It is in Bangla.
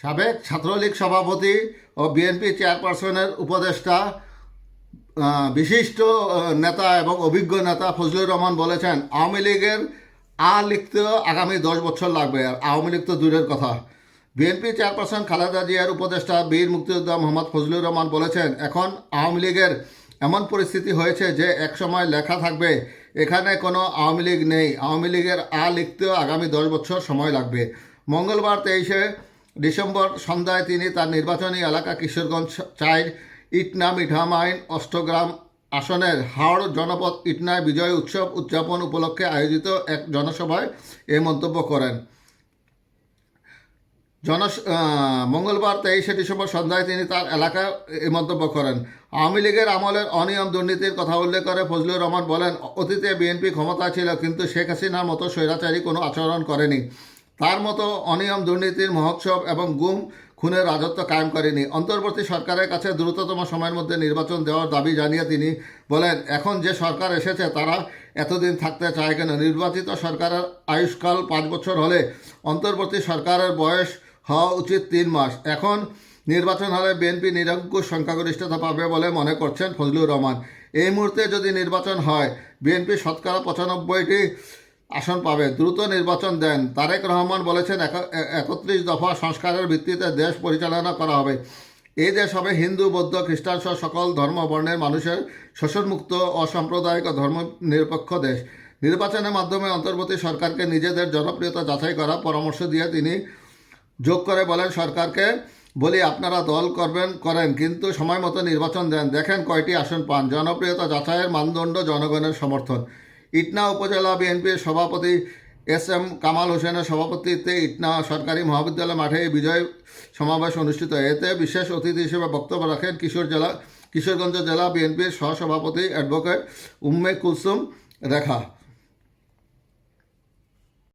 সাবেক ছাত্রলীগ সভাপতি ও বিএনপি চেয়ারপারসনের উপদেষ্টা বিশিষ্ট নেতা এবং অভিজ্ঞ নেতা ফজলুর রহমান বলেছেন, আওয়ামী লীগের আ লিখতে আগামী দশ বছর লাগবে। আর আওয়ামী লীগ তো দূরের কথা। বিএনপি চেয়ারপারসন খালেদা জিয়ার উপদেষ্টা বীর মুক্তিযোদ্ধা মোহাম্মদ ফজলুর রহমান বলেছেন, এখন আওয়ামী লীগের এমন পরিস্থিতি হয়েছে যে একসময় লেখা থাকবে, এখানে কোনো আওয়ামী লীগ নেই। আওয়ামী লীগের আ লিখতেও আগামী দশ বছর সময় লাগবে। মঙ্গলবার তেইশে ডিসেম্বর সন্ধ্যায় তিনি তার নির্বাচনী এলাকা কিশোরগঞ্জ চাইর ইটনা মিঠামাইন অষ্টগ্রাম আসনের হাওড় জনপদ ইটনায় বিজয় উৎসব উদযাপন উপলক্ষে আয়োজিত এক জনসভায় এই মন্তব্য করেন। জন মঙ্গলবার তেইশে ডিসেম্বর সন্ধ্যায় তিনি তার এলাকায় এই মন্তব্য করেন। আওয়ামী লীগের আমলের অনিয়ম দুর্নীতির কথা উল্লেখ করে ফজলুর রহমান বলেন, অতীতে বিএনপি ক্ষমতা ছিল, কিন্তু শেখ হাসিনার মতো স্বৈরাচারী কোনো আচরণ করেনি। তার মতো অনিয়ম দুর্নীতির মহোৎসব এবং গুম খুনের রাজত্ব কায়েম করেনি। অন্তর্বর্তী সরকারের কাছে দ্রুততম সময়ের মধ্যে নির্বাচন দেওয়ার দাবি জানিয়ে তিনি বলেন, এখন যে সরকার এসেছে, তারা এতদিন থাকতে চায় কেন? নির্বাচিত সরকারের আয়ুষ্কাল পাঁচ বছর হলে অন্তর্বর্তী সরকারের বয়স হওয়া উচিত তিন মাস। এখন নির্বাচন হলে বিএনপি নিরঙ্কুশ সংখ্যাগরিষ্ঠতা পাবে বলে মনে করছেন ফজলুর রহমান। এই মুহূর্তে যদি নির্বাচন হয়, বিএনপি শতকরা পঁচানব্বইটি আসন পাবে। দ্রুত নির্বাচন দেন। তারেক রহমান বলেছেন, এক- একত্রিশ দফা সংস্কারের ভিত্তিতে দেশ পরিচালনা করা হবে। এই দেশ হবে হিন্দু, বৌদ্ধ, খ্রিস্টান সহ সকল ধর্ম বর্ণের মানুষের শোষণমুক্ত, অসাম্প্রদায়িক ও ধর্ম নিরপেক্ষ দেশ। নির্বাচনের মাধ্যমে অন্তর্বর্তী সরকারকে নিজেদের জনপ্রিয়তা যাচাই করার পরামর্শ দিয়ে তিনি যোগ করে বলেন, সরকারকে বলি, আপনারা দল করবেন, করেন, কিন্তু সময় মতো নির্বাচন দেন। দেখেন কয়টি আসন পান। জনপ্রিয়তা যাচাইয়ের মানদণ্ড জনগণের সমর্থন। ইটনা উপজেলা বিএনপির সভাপতি এস এম কামাল হোসেনের সভাপতিত্বে ইটনা সরকারি মহাবিদ্যালয় মাঠে বিজয় সমাবেশ অনুষ্ঠিত। এতে বিশেষ অতিথি হিসেবে বক্তব্য রাখেন কিশোর জেলা, কিশোরগঞ্জ জেলা বিএনপির সহসভাপতি অ্যাডভোকেট উম্মে কুলসুম রেখা